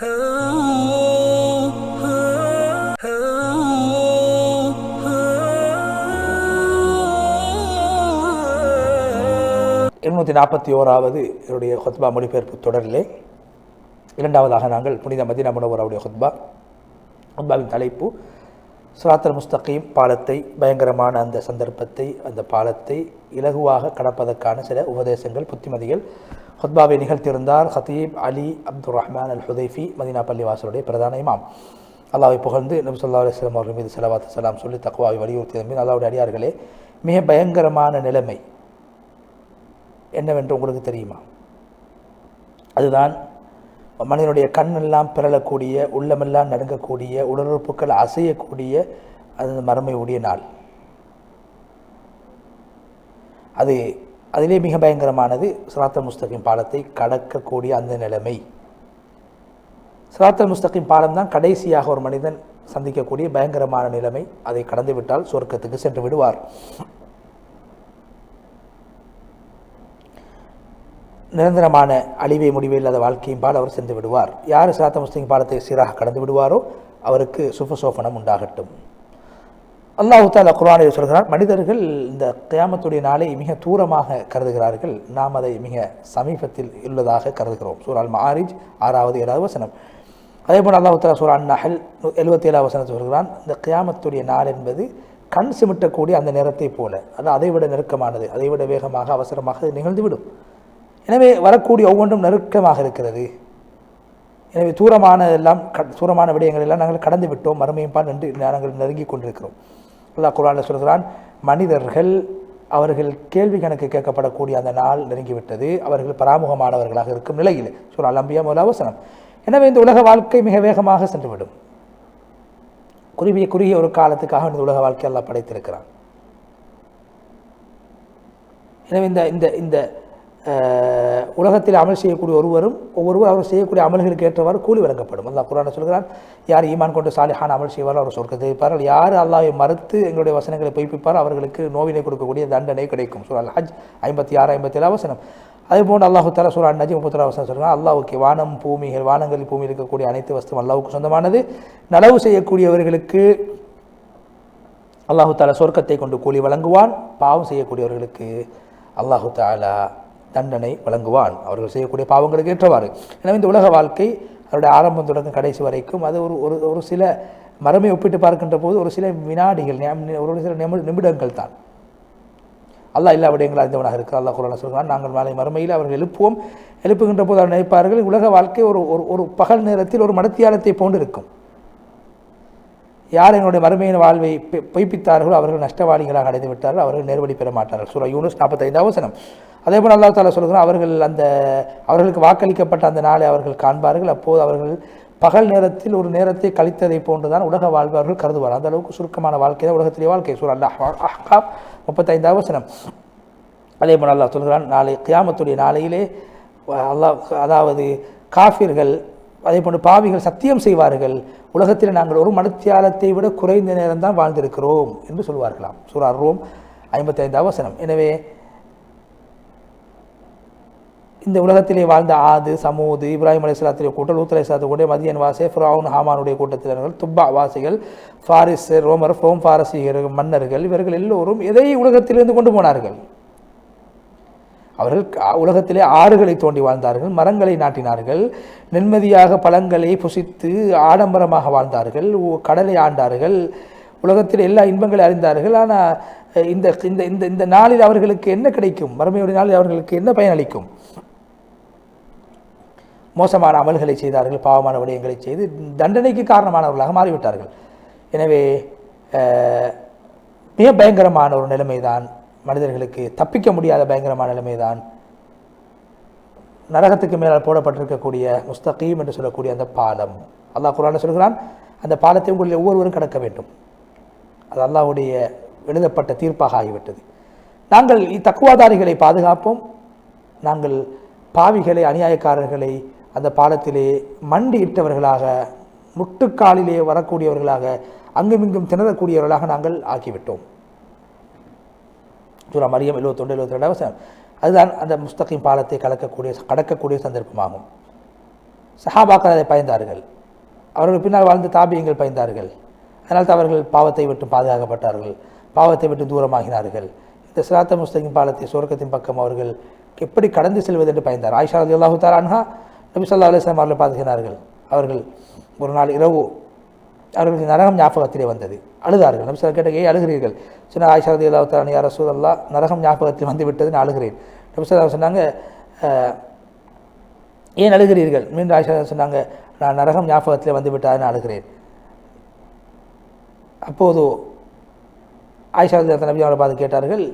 இருநூற்றி நாற்பத்தி ஓராவது என்னுடைய ஹொத்பா மொழிபெயர்ப்பு தொடரிலே இரண்டாவதாக நாங்கள் புனித மதினா முனவராவுடைய ஹொத்பா ஹொத்பாவின் தலைப்பு சுராத்தல் முஸ்தகீம் பாலத்தை பயங்கரமான அந்த சந்தர்ப்பத்தை அந்த பாலத்தை இலகுவாக கடப்பதற்கான சில உபதேசங்கள் புத்திமதிகள். ஹுத்பாவை நிகழ்த்தியிருந்தார் ஹத்தீப் Ali Abdul Rahman Al Hudhaifi Medina பள்ளிவாசலுடைய பிரதான இமாம். அல்லாவை புகழ்ந்து நபி சொல்லா அலுவலாம் அவர்கள் மீது செலவாத்து சலாம் சொல்லி தக்குவாவை வலியுறுத்தியதன் மீது அல்லாவுடைய அடியார்களே மிக பயங்கரமான நிலைமை என்னவென்று உங்களுக்கு தெரியுமா? அதுதான் மனிதனுடைய கண்ணெல்லாம் பிறளக்கூடிய உள்ளமெல்லாம் நடுங்கக்கூடிய உடலுறுப்புகள் அசையக்கூடிய அது மறுமையுடைய நாள். அது அதிலே மிக பயங்கரமானது சிராத்தல் முஸ்தகிம் பாலத்தை கடக்கக்கூடிய அந்த நிலைமை. சிராத்தல் முஸ்தகிம் பாலம் தான் கடைசியாக ஒரு மனிதன் சந்திக்கக்கூடிய பயங்கரமான நிலைமை. அதை கடந்துவிட்டால் சொர்க்கத்துக்கு சென்று விடுவார். நிரந்தரமான அழிவை முடிவே இல்லாத வாழ்க்கையும் பால் அவர் சென்று விடுவார். யார் சாத்த முஸ்லிம் பாலத்தை சீராக கடந்து விடுவாரோ அவருக்கு சுபசோபனம் உண்டாகட்டும். அல்லாஹு தாலா குரானில் சொல்கிறார் மனிதர்கள் இந்த கியாமத்துடைய நாளை மிக தூரமாக கருதுகிறார்கள். நாம் அதை மிக சமீபத்தில் உள்ளதாக கருதுகிறோம். சூரால் மாரிஜ் ஆறாவது ஏழாவது வசனம். அதே போல் அல்லாஹு தாலா சூரான் நஹல் எழுபத்தி ஏழாவது வசனத்தை சொல்கிறான் இந்த கியாமத்துடைய நாள் என்பது கண் சிமிட்டக்கூடிய அந்த நேரத்தை போல. அது அதை விட நெருக்கமானது அதை விட வேகமாக அவசரமாக நிகழ்ந்துவிடும். எனவே வரக்கூடிய ஒவ்வொன்றும் நெருக்கமாக இருக்கிறது. எனவே தூரமான எல்லாம் க தூரமான விடயங்கள் எல்லாம் நாங்கள் கடந்து விட்டோம். மறுமையும் பால் நின்று நாங்கள் நெருங்கி கொண்டிருக்கிறோம். அல்லா குரானில் சொல்கிறான் மனிதர்கள் அவர்கள் கேள்வி கணக்கு கேட்கப்படக்கூடிய அந்த நாள் நெருங்கிவிட்டது. அவர்கள் பராமுகமானவர்களாக இருக்கும் நிலையில். சொல்ல அலம்பியா முதல் அவசரம். எனவே இந்த உலக வாழ்க்கை மிக வேகமாக சென்றுவிடும். குறுகிய குறுகிய ஒரு காலத்துக்காக இந்த உலக வாழ்க்கை எல்லாம் படைத்திருக்கிறான். எனவே இந்த இந்த இந்த உலகத்தில் அமல் செய்யக்கூடிய ஒருவரும் ஒவ்வொருவர் அவர் செய்யக்கூடிய அமல்களுக்கு ஏற்றவாறு கூலி வழங்கப்படும். அல்லா குரான சொல்கிறான் யார் ஈமான் கொண்டு சாலிஹான் அமல் செய்வாரோ அவர் சொர்க்கத்தை இருப்பார்கள் யார் அல்லாவை மறுத்து எங்களுடைய வசனங்களை பொய்ப்பிப்பார் அவர்களுக்கு நோவினை கொடுக்கக்கூடிய தண்டனை கிடைக்கும். சூழல் ஹஜ் ஐம்பத்தி ஆறு ஐம்பத்தி ஏழு வசனம். அதே போன்று அல்லாஹு தலா சூரா நஜி முப்பத்தி வசனம் சொல்கிறாங்க அல்லாவுக்கு வானம் பூமிகள் வானங்களில் பூமி இருக்கக்கூடிய அனைத்து வஸ்தும் அல்லாவுக்கு சொந்தமானது. நலவு செய்யக்கூடியவர்களுக்கு அல்லாஹு தாலா சொர்க்கத்தை கொண்டு கூலி வழங்குவான். பாவம் செய்யக்கூடியவர்களுக்கு அல்லாஹு தாலா தண்டனை வழங்குவான். அவர்கள் செய்யக்கூடிய பாவங்களுக்கு ஏற்றவாறு. எனவே இந்த உலக வாழ்க்கை அவருடைய ஆரம்பம் தொடர்ந்து கடைசி வரைக்கும் அது ஒரு ஒரு ஒரு சில மரமை ஒப்பிட்டு பார்க்கின்ற போது ஒரு சில வினாடிகள் ஒரு சில நிமிடங்கள் தான். அல்லாஹ் எல்லா விடயங்களும் அறிந்தவனாக இருக்கிறார் அல்லாஹ் குரான் சொல்கிறான் நாங்கள் நாளை மறுமையில் அவர்கள் எழுப்புவோம். எழுப்புகின்ற போது அவர் நினைப்பார்கள் உலக வாழ்க்கை ஒரு ஒரு ஒரு பகல் நேரத்தில் ஒரு மடத்தியாலத்தை போன்று இருக்கும் யார் என்னுடைய மறுமையின் வாழ்வை பொய்ப்பித்தார்களோ அவர்கள் நஷ்டவாளிகளாக அடைந்து விட்டார்கள் அவர்கள் நேர்வழி பெற மாட்டார்கள். சூரா யூனுஸ் நாற்பத்தைந்தாவது வசனம். அதே போல் அல்லா தாலா சொல்கிறான் அவர்கள் அந்த அவர்களுக்கு வாக்களிக்கப்பட்ட அந்த நாளை அவர்கள் காண்பார்கள். அப்போது அவர்கள் பகல் நேரத்தில் ஒரு நேரத்தை கழித்ததை போன்றுதான் உலக வாழ்வு அவர்கள் கருதுவார் அந்த அளவுக்கு சுருக்கமான வாழ்க்கை தான் உலகத்திலே வாழ்க்கை. சூர் அல்லா அஹ்காப் முப்பத்தைந்தாவது வசனம். அதே போல் அல்லாஹ் சொல்கிறான் நாளை கியாமத்துடைய நாளையிலே அல்லாஹ் அதாவது காஃபிர்கள் அதே போன்று பாவிகள் சத்தியம் செய்வார்கள். உலகத்தில் நாங்கள் ஒரு மனத்தியாலத்தை விட குறைந்த நேரம்தான் வாழ்ந்திருக்கிறோம் என்று சொல்வார்களாம். சூரா ரோம் ஐம்பத்தி ஐந்தாவது வசனம். எனவே இந்த உலகத்திலே வாழ்ந்த ஆது சமூது இப்ராஹிம் அலிஸ்லாத்துடைய கூட்டம் லூத் அலிஸ்லாத்து கூட மதியன் வாசே ஃப்ரௌன் ஹாமானுடைய கூட்டத்தினர்கள் துப்பா வாசிகள் ஃபாரிஸ் ரோமர் ஃபோம் ஃபாரசிகர்கள் மன்னர்கள் இவர்கள் எல்லோரும் எதை உலகத்திலிருந்து கொண்டு போனார்கள்? அவர்கள் உலகத்திலே ஆறுகளை தோண்டி வாழ்ந்தார்கள் மரங்களை நாட்டினார்கள் நிம்மதியாக பழங்களை புசித்து ஆடம்பரமாக வாழ்ந்தார்கள் கடலை ஆண்டார்கள் உலகத்தில் எல்லா இன்பங்களை அறிந்தார்கள் ஆனால் இந்த இந்த இந்த இந்த நாளில் அவர்களுக்கு என்ன கிடைக்கும்? மறுமையுடைய நாளில் அவர்களுக்கு என்ன பயனளிக்கும்? மோசமான அமல்களை செய்தார்கள் பாவமான விடயங்களை செய்து தண்டனைக்கு காரணமானவர்களாக மாறிவிட்டார்கள். எனவே மிக பயங்கரமான ஒரு நிலைமைதான் மனிதர்களுக்கு தப்பிக்க முடியாத பயங்கரமான நிலைமைதான் நரகத்துக்கு மேலால் போடப்பட்டிருக்கக்கூடிய முஸ்தகீம் என்று சொல்லக்கூடிய அந்த பாலம். அல்லாஹ் குரான சொல்கிறான் அந்த பாலத்தை உங்களில் ஒவ்வொருவரும் கடக்க வேண்டும். அது அல்லாஹுடைய எழுதப்பட்ட தீர்ப்பாக ஆகிவிட்டது. நாங்கள் தக்குவாதாரிகளை பாதுகாப்போம். நாங்கள் பாவிகளை அநியாயக்காரர்களை அந்த பாலத்திலே மண்டி இட்டவர்களாக முட்டுக்காலிலே வரக்கூடியவர்களாக அங்குமிங்கும் திணறக்கூடியவர்களாக நாங்கள் ஆக்கிவிட்டோம். சூரா மரியம் எழுபத்தொன்று எழுபத்தி ரெண்டாவது அதுதான் அந்த முஸ்தகிம் பாலத்தை கலக்கக்கூடிய கடக்கக்கூடிய சந்தர்ப்பமாகும். சஹாபாக்கள் அதை பயந்தார்கள். அவர்கள் பின்னால் வாழ்ந்த தாபியங்கள் பயந்தார்கள். அதனால் தான் அவர்கள் பாவத்தை விட்டு பாதுகாக்கப்பட்டார்கள். பாவத்தை விட்டு தூரமாகினார்கள். இந்த சிராத்த முஸ்தகின் பாலத்தை சுவர்க்கத்தின் பக்கம் அவர்கள் எப்படி கடந்து செல்வது என்று பயந்தார். ஆயிஷா அல்லாஹு தாலான்ஹா நபிசல்லா அலிஸ்லாம் அலுவலாம் அவர்கள் பாதுகிறார்கள் அவர்கள் ஒரு நாள் இரவு அவர்களுக்கு நரகம் ஞாபகத்திலே வந்தது. அழுதார்கள். நபி சொல்லா கேட்ட ஏன் அழுகிறீர்கள்? சொன்ன ஆயிஷா ரதி அல்லாஹு தாலான் யார் அல்லா நரகம் ஞாபகத்தில் வந்து விட்டது நான் அழுகிறேன். நபி சொல்லா சொன்னாங்க ஏன் அழுகிறீர்கள்? மீண்டும் ஆயிஷா சொன்னாங்க நான் நரகம் ஞாபகத்தில் வந்து விட்டது நான் அழுகிறேன். அப்போது ஆயிஷா ரதி நபி அவரை பார்த்து கேட்டார்கள்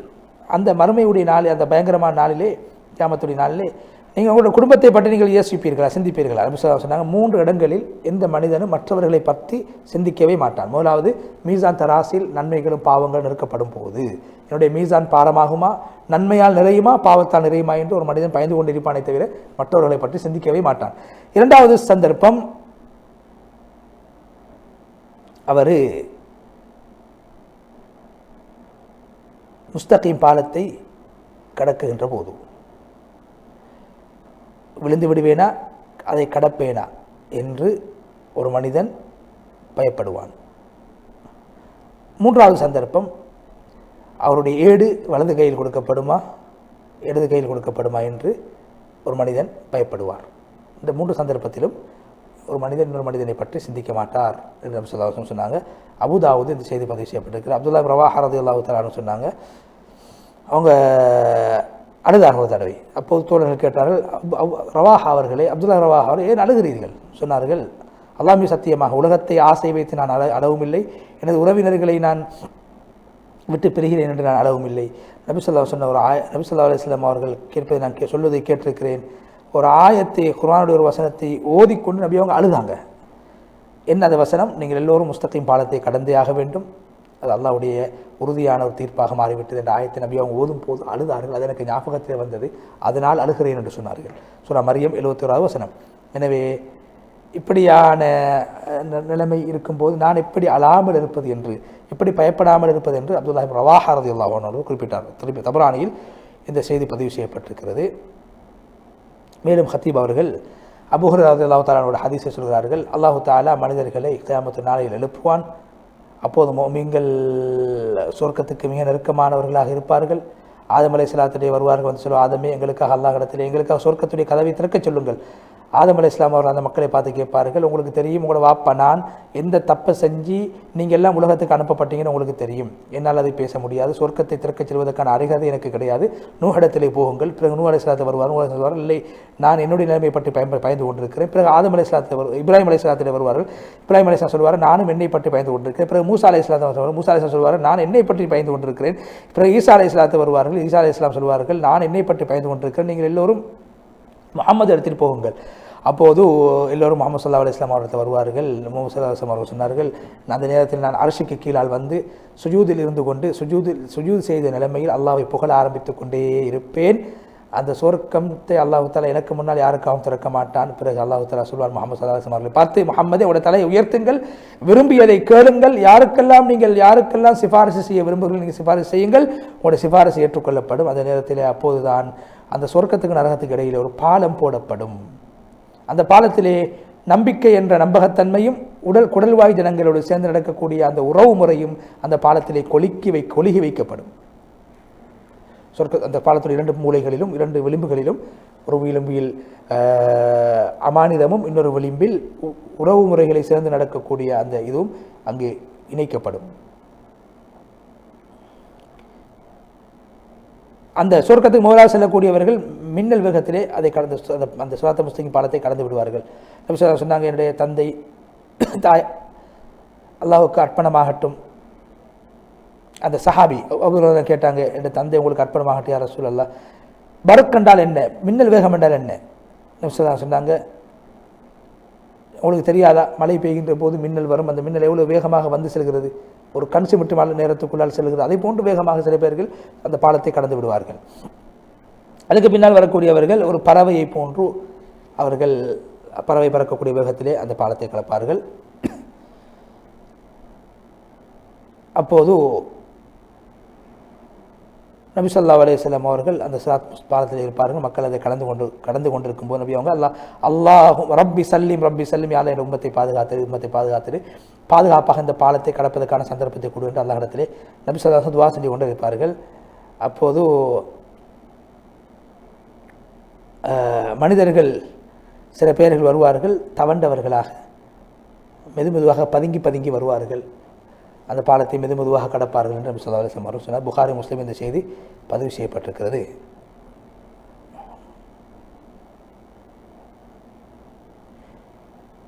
அந்த மறுமையுடைய நாளில் அந்த பயங்கரமான நாளிலே கியாமத்துடைய நாளிலே நீங்கள் உங்களோட குடும்பத்தை பற்றி நீங்கள் யோசிப்பீர்களா? சிந்திப்பீர்களா? நபி சொன்னாங்க மூன்று இடங்களில் எந்த மனிதனும் மற்றவர்களை பற்றி சிந்திக்கவே மாட்டான். முதலாவது மீசான் தராசில் நன்மைகளும் பாவங்கள் நிறுக்கப்படும் போது. என்னுடைய மீசான் பாரமாகுமா? நன்மையால் நிறையுமா? பாவத்தால் நிறையுமா? என்று ஒரு மனிதன் பயந்து கொண்டிருப்பானே தவிர மற்றவர்களை பற்றி சிந்திக்கவே மாட்டான். இரண்டாவது சந்தர்ப்பம் அவர் முஸ்தகீம் பாலத்தை கடக்குகின்ற போது. விழுந்து விடுவேனா? அதை கடப்பேனா? என்று ஒரு மனிதன் பயப்படுவான். மூன்றாவது சந்தர்ப்பம் அவருடைய ஏடு வலது கையில் கொடுக்கப்படுமா? இடது கையில் கொடுக்கப்படுமா என்று ஒரு மனிதன் பயப்படுவார். இந்த மூன்று சந்தர்ப்பத்திலும் ஒரு மனிதன் இன்னொரு மனிதனை பற்றி சிந்திக்க மாட்டார் என்று நபி சொன்னாங்க. அபுதாவுது இந்த செய்தி பதிவு செய்யப்பட்டிருக்கிறார் அப்துல்லா ரவாஹா ரதியல்லாஹு தஆலான்னு சொன்னாங்க. அவங்க அழுதார்கள் ஒரு தடவை. அப்போது தோழர்கள் கேட்டார்கள் ரவாஹா அவர்களே அப்துல்லா ரவாஹா அவர்கள் ஏன் அழுகிறீர்கள்? சொன்னார்கள் அல்லாமி சத்தியமாக உலகத்தை ஆசை வைத்து நான் அழ அளவும் இல்லை எனது உறவினர்களை நான் விட்டு பெறுகிறேன் என்று நான் அளவும் இல்லை நபிசல்லா சொன்ன ஒரு ஆய நபிசல்லா அலுவலாம் அவர்கள் கேட்பதை நான் கே சொல்வதை கேட்டிருக்கிறேன். ஒரு ஆயத்தை குர்ஆனுடைய ஒரு வசனத்தை ஓதிக்கொண்டு நபி அவங்க அழுதாங்க. என்ன அந்த வசனம்? நீங்கள் எல்லோரும் முஸ்தகிம் பாலத்தை கடந்தே ஆக வேண்டும். அது அல்லாவுடைய உறுதியான ஒரு தீர்ப்பாக மாறிவிட்டது என்ற ஆயத்தை நபி அவங்க ஓதும் போது அழுதார்கள். அது எனக்கு ஞாபகத்தில் வந்தது. அதனால் அழுகிறேன் என்று சொன்னார்கள். சூரா மரியம் எழுபத்தோராவது வசனம். எனவே இப்படியான நிலைமை இருக்கும்போது நான் எப்படி அழாமல் இருப்பது என்று எப்படி பயப்படாமல் இருப்பது என்று அப்துல்லாஹிம் ரவாஹா ரதியுல்லாஹ் குறிப்பிட்டார் திருப்பி தபரானியில் இந்த செய்தி பதிவு செய்யப்பட்டிருக்கிறது. மேலும் ஹத்தீப் அவர்கள் அபுஹர் அல்லாஹு தாலானோட ஹதீஸை சொல்கிறார்கள். அல்லாஹு தாலா மனிதர்களை கியாமத்து நாளையில் எழுப்புவான். அப்போது மோமியங்கள் சொர்க்கத்துக்கு மிக நெருக்கமானவர்களாக இருப்பார்கள். ஆதம் அலை வருவார்கள் வந்து சொல்லுவோம் ஆதமே எங்களுக்காக அல்லாஹ் இடத்திலே எங்களுக்காக சொர்க்கத்துடைய கதவை திறக்கச் சொல்லுங்கள். ஆதம் அலி இஸ்லாம் அவர்கள் அந்த மக்களை பார்த்து கேட்பார்கள் உங்களுக்கு தெரியும் உங்களோட வாப்பா நான் எந்த தப்பை செஞ்சு நீங்கள் எல்லாம் உலகத்துக்கு அனுப்பப்பட்டீங்கன்னு உங்களுக்கு தெரியும். என்னால் அதை பேச முடியாது. சொர்க்கத்தை திறக்கச் செல்வதற்கான அருகதை எனக்கு கிடையாது. நூகடத்திலே போகுங்கள். பிறகு நூ அலி இஸ்லாத்தை வருவார். நூ அலை சொல்வார் இல்லை நான் என்னுடைய நிலைமை பற்றி பயன்ப பயந்து கொண்டிருக்கிறேன். பிறகு ஆதம் அலி சலாத்தை வரு இப்ராஹிம் அலி இஸ்லாத்தில் வருவார்கள். இப்ராஹிம் அலை சொல்வார் நானும் என்னை பற்றி பயந்து கொண்டிருக்கிறேன். பிறகு மூசா அலி இஸ்லாத்தை வருவார் மூசா அலை சொல்வார் நான் என்னை பற்றி பயந்து கொண்டிருக்கிறேன். பிறகு ஈசா அலி இஸ்லாத்தை வருவார்கள். ஈசா அலி இஸ்லாம் சொல்வார்கள் நான் என்னை பற்றி பயந்து கொண்டிருக்கிறேன். நீங்கள் எல்லோரும் முகமது எடுத்துகிட்டு போகுங்கள். அப்போது எல்லோரும் முகமது சல்லா அலிஸ்லாம் அவர்கள் வருவார்கள். முகமது சல்லா அலிஸ்லாம் அவர்கள் சொன்னார்கள் அந்த நேரத்தில் நான் அரசுக்கு கீழால் வந்து சுஜூதில் இருந்து கொண்டு சுஜூதில் சுஜூத் செய்த நிலைமையில் அல்லாவை புகழ ஆரம்பித்து கொண்டே இருப்பேன். அந்த சொர்க்கத்தை அல்லாஹு தாலா எனக்கு முன்னால் யாருக்காகவும் திறக்க மாட்டான். பிறகு அல்லாஹு தாலா சொல்வார் முகமது சல்லாஹம் அவர்களை பார்த்து முகமதே உடைய தலையை உயர்த்துங்கள் விரும்பியதை கேளுங்கள் யாருக்கெல்லாம் நீங்கள் யாருக்கெல்லாம் சிபாரிசு செய்ய விரும்புகிறீர்கள் நீங்கள் சிபாரிசு செய்யுங்கள் உங்களுடைய சிபாரிசு ஏற்றுக்கொள்ளப்படும். அந்த நேரத்தில் அப்போதுதான் அந்த சொர்க்கத்துக்கு நரகத்துக்கு இடையில் ஒரு பாலம் போடப்படும். அந்த பாலத்திலே நம்பிக்கை என்ற நம்பகத்தன்மையும் உடல் குடல்வாய் ஜனங்களோடு சேர்ந்து நடக்கக்கூடிய அந்த உறவு முறையும் அந்த பாலத்திலே கொலுக்கி வை கொலுகி வைக்கப்படும். சொர்க்க அந்த பாலத்துடைய இரண்டு மூலைகளிலும் இரண்டு விளிம்புகளிலும் ஒரு விளிம்பில் அமானிதமும் இன்னொரு விளிம்பில் உ- உறவு முறைகளை சேர்ந்து நடக்கக்கூடிய அந்த இதுவும் அங்கே இணைக்கப்படும். அந்த சொர்க்கத்துக்கு முதலாக செல்லக்கூடியவர்கள் மின்னல் வேகத்திலே அதை கடந்து அந்த அந்த சுவாத்த முஸ்லிம் பாலத்தை கடந்து விடுவார்கள். சொன்னாங்க என்னுடைய தந்தை தாய் அல்லாவுக்கு அர்ப்பணமாகட்டும். அந்த சஹாபி அவர் கேட்டாங்க என் தந்தை உங்களுக்கு அர்ப்பணமாகட்டும் யார் ரசூல் அல்லா பருக் என்றால் என்ன? மின்னல் வேகம் என்றால் என்ன? நபி சொன்னாங்க உங்களுக்கு தெரியாதா? மழை பெய்கின்ற போது மின்னல் வரும். அந்த மின்னல் எவ்வளோ வேகமாக வந்து செல்கிறது? ஒரு கண் சிமிட்டு மழை நேரத்துக்குள்ளால் செல்கிறது. அதை போன்று வேகமாக சில பேர்கள் அந்த பாலத்தை கடந்து விடுவார்கள். அதுக்கு பின்னால் வரக்கூடியவர்கள் ஒரு பறவையை போன்று அவர்கள் பறவை பறக்கக்கூடிய வேகத்திலே அந்த பாலத்தை கலப்பார்கள். அப்போது நபி சொல்லா அலையம் அவர்கள் அந்த சிராத் பாலத்தில் இருப்பார்கள். மக்கள் அதை கலந்து கொண்டு கடந்து கொண்டிருக்கும் போது நபி அவங்க அல்லாஹ் அல்லாஹும் ரப்பி சல்லிம் ரப்பி சல்லிம் யாழ் என் உம்மத்தை பாதுகாத்து உம்மத்தை பாதுகாத்து பாதுகாப்பாக இந்த பாலத்தை கடப்பதற்கான சந்தர்ப்பத்தை கொடு என்று அல்லா இடத்திலே நபி சொல்லா துவா சொல்லி கொண்டு இருப்பார்கள். அப்போது மனிதர்கள் சில பேர்கள் வருவார்கள் தவண்டவர்களாக. மெது மெதுவாக பதுங்கி பதுங்கி வருவார்கள். அந்த பாலத்தை மெது மெதுவாக கடப்பார்கள் என்று நபி ஸல்லல்லாஹு அவர்கள் சொன்னார் புகாரி முஸ்லீம் இந்த செய்தி பதிவு செய்யப்பட்டிருக்கிறது.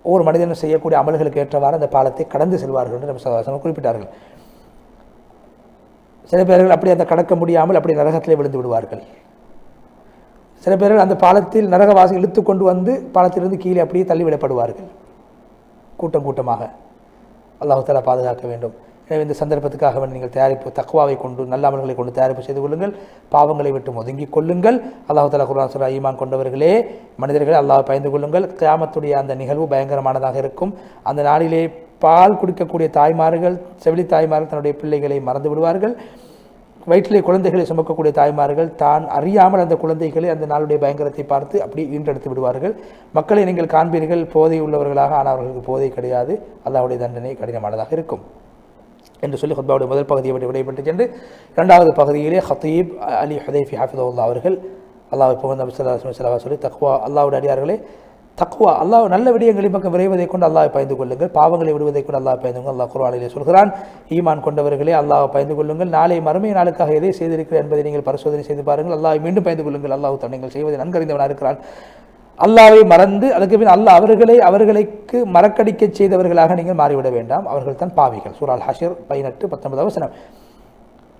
ஒவ்வொரு மனிதனும் செய்யக்கூடிய அமல்களுக்கு ஏற்றவாறு அந்த பாலத்தை கடந்து செல்வார்கள் என்று நபி குறிப்பிட்டார்கள். சில பேர்கள் அப்படி அந்த கடக்க முடியாமல் அப்படி நரகத்திலே விழுந்து விடுவார்கள். சில பேர்கள் அந்த பாலத்தில் நரகவாசி இழுத்து கொண்டு வந்து பாலத்திலிருந்து கீழே அப்படியே தள்ளி விடப்படுவார்கள் கூட்டம் கூட்டமாக. அல்லாஹ் பாதுகாக்க வேண்டும். எனவே இந்த சந்தர்ப்பத்துக்காக வேண்டி நீங்கள் தயாரிப்பு தக்குவாவை கொண்டு நல்ல அமல்களை கொண்டு தயாரிப்பு செய்து கொள்ளுங்கள். பாவங்களை விட்டு ஒதுங்கிக் கொள்ளுங்கள். அல்லாஹு தலா குர்ஆன் சொல்ல ஈமான் கொண்டவர்களே மனிதர்களே அல்லாஹ் பயந்து கொள்ளுங்கள். கிராமத்துடைய அந்த நிகழ்வு பயங்கரமானதாக இருக்கும். அந்த நாளிலே பால் குடிக்கக்கூடிய தாய்மார்கள் செவிலி தாய்மார்கள் தன்னுடைய பிள்ளைகளை மறந்து விடுவார்கள். வயிற்றிலே குழந்தைகளை சுமக்கக்கூடிய தாய்மார்கள் தான் அறியாமல் அந்த குழந்தைகளை அந்த நாளுடைய பயங்கரத்தை பார்த்து அப்படி ஈன்றெடுத்து விடுவார்கள். மக்களை நீங்கள் காண்பீர்கள் போதை உள்ளவர்களாக ஆனால் அவர்களுக்கு போதை கிடையாது. அல்லாவுடைய தண்டனை கடினமானதாக இருக்கும். என்று சொல்லி ஹுத்பாவுடைய முதல் பகுதியை விட்டு விடைபெற்று சென்று இரண்டாவது பகுதியிலே ஹத்தீப் அலி ஹுதைஃபி ஹாஃபிதுல்லா அவர்கள் அல்லாஹ் புகழ்ந்த வந்து சொல்லி தக்வா அல்லாவுடைய அடியார்களே தக்குவா அல்லாஹ் நல்ல விடயங்களின் பக்கம் விரைவதை கொண்டு அல்லாஹ் பயந்து கொள்ளுங்கள். பாவங்களை விடுவதை கொண்டு அல்லாஹ் பயந்து கொள்ளுங்கள். அல்லாஹ் குர்ஆனிலே சொல்கிறான் ஈமான் கொண்டவர்களே அல்லாஹ் பயந்து கொள்ளுங்கள். நாளை மறுமை நாளுக்காக எதை செய்திருக்கிறேன் என்பதை நீங்கள் பரிசோதனை செய்து பாருங்கள். அல்லாஹ் மீண்டும் பயந்து கொள்ளுங்கள். அல்லாஹ் தான் நீங்கள் செய்வதை நன்கறிந்தவனாக இருக்கிறான். அல்லாவை மறந்து அதுக்கு பின் அல்லாஹ் அவர்களை அவர்களுக்கு மறக்கடிக்க செய்தவர்களாக நீங்கள் மாறிவிட வேண்டாம். அவர்கள் தான் பாவிகள். சூரால் ஹஷர் பதினெட்டு பத்தொன்பது வசனம்.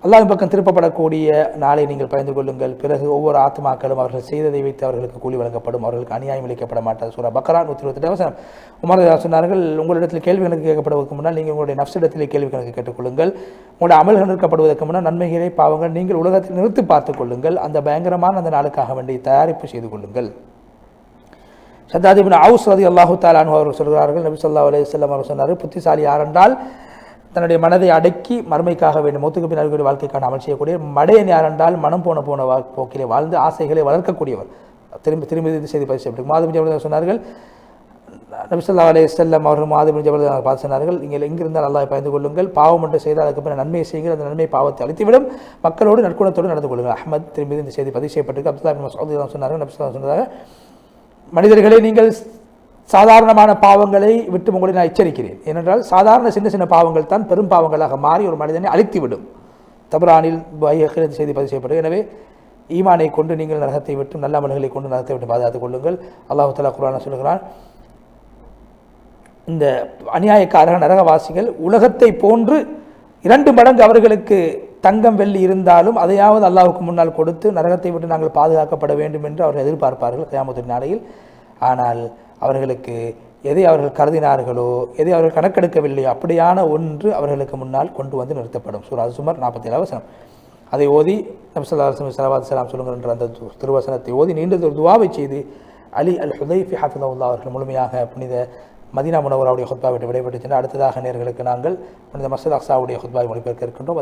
அல்லாவின் பக்கம் திருப்பப்படக்கூடிய நாளை நீங்கள் பயந்து கொள்ளுங்கள். பிறகு ஒவ்வொரு ஆத்மாக்களும் அவர்கள் செய்ததை வைத்து அவர்களுக்கு கூலி வழங்கப்படும். அவர்களுக்கு அநியாயம் இழைக்கப்பட மாட்டார் சூரா பக்ரா நூற்றி இருபத்தெட்டு அவசரம் உமர் சொன்னார்கள் உங்களிடத்தில் கேள்வி கணக்கு கேட்கப்படுவதற்கு முன்னால் நீங்கள் உங்களுடைய நப்சிடத்திலே கேள்வி கணக்கு கேட்டுக்கொள்ளுங்கள். உங்களுடைய அமல்கள் நிற்கப்படுவதற்கு முன்னால் நன்மைகளை பாவங்கள் நீங்கள் உலகத்தில் நிறுத்தி பார்த்துக் கொள்ளுங்கள். அந்த பயங்கரமான அந்த நாளுக்காக வேண்டி தயாரிப்பு செய்து கொள்ளுங்கள். சத்தாதிபின் அவுஸ் ரதி அல்லாஹு தாலானு அவர்கள் சொல்கிறார்கள் நபி சொல்லா அலி செல்லம் அவர் சொன்னார் புத்திசாலி யாரென்றால் தன்னுடைய மனதை அடக்கி மறுமைக்காக வேண்டும். மூத்துக்கு பின் அருகிற வாழ்க்கைக்கான அமல் செய்யக்கூடிய மடையன் யாரென்றால் மனம் போன போன வா போக்கிலே வாழ்ந்து ஆசைகளை வளர்க்கக்கூடியவர். திரும்பி திரும்பி இது செய்தி பதிவு செய்யப்பட்டு மாதம் ஜபல் சொன்னார்கள் நபி சொல்லா அலைஹி அவர்கள் மாதம் ஜபல் பார்த்து சொன்னார்கள் நீங்கள் எங்கிருந்தால் அல்லாஹ் பயந்து கொள்ளுங்கள். பாவம் என்று செய்தால் அதுக்கு பின்னர் நன்மை செய்கிற அந்த நன்மை பாவத்தை அழித்துவிடும். மக்களோடு நற்குணத்தோடு நடந்து கொள்ளுங்கள். அஹமத் திரும்பி இந்த செய்தி பதிவு செய்யப்பட்டிருக்கு. அப்துல்லா பின் சொன்னார்கள் நபி சொல்லா சொன்னதாக மனிதர்களை நீங்கள் சாதாரணமான பாவங்களை விட்டு உங்களை நான் எச்சரிக்கிறேன். ஏனென்றால் சாதாரண சின்ன சின்ன பாவங்கள் தான் பெரும் பாவங்களாக மாறி ஒரு மனிதனை அழித்துவிடும். தபரானில் பையகில் செய்தி பதிவு செய்யப்படும் எனவே ஈமானை கொண்டு நீங்கள் நரகத்தை விட்டு நல்ல அமல்களை கொண்டு நரகத்தை விட்டு பாதுகாத்துக் கொள்ளுங்கள். அல்லாஹு தலா குரான சொல்கிறான் இந்த அநியாயக்காரக நரகவாசிகள் உலகத்தை போன்று இரண்டு மடங்கு அவர்களுக்கு தங்கம் வெள்ளி இருந்தாலும் அதையாவது அல்லாவுக்கு முன்னால் கொடுத்து நரகத்தை விட்டு நாங்கள் பாதுகாக்கப்பட வேண்டும் என்று அவர்கள் எதிர்பார்ப்பார்கள் கயாமத்தின் நாளையில். ஆனால் அவர்களுக்கு எதை அவர்கள் கருதினார்களோ எதை அவர்கள் கணக்கெடுக்கவில்லையோ அப்படியான ஒன்று அவர்களுக்கு முன்னால் கொண்டு வந்து நிறுத்தப்படும். சூராஜ் சுமர் நாற்பத்தி ஏழு வசனம். அதை ஓதி நபிசல்லா சலாவாத் சலாம் சொல்லுங்கள் என்ற அந்த திருவசனத்தை ஓதி நீண்ட ஒரு துவாவை செய்து அலி அல் ஹுதைஃபி ஹாஃபிதவுல்லா அவர்கள் முழுமையாக புனித மதினா முனவராவுடைய ஹுத்பாவிட்டு விடைபெற்று சென்று அடுத்ததாக நேர்களுக்கு நாங்கள் புனித மசத் அக்ஸாவுடைய ஹுத்பாவை மொழிபெயர்க்க இருக்கின்றோம்.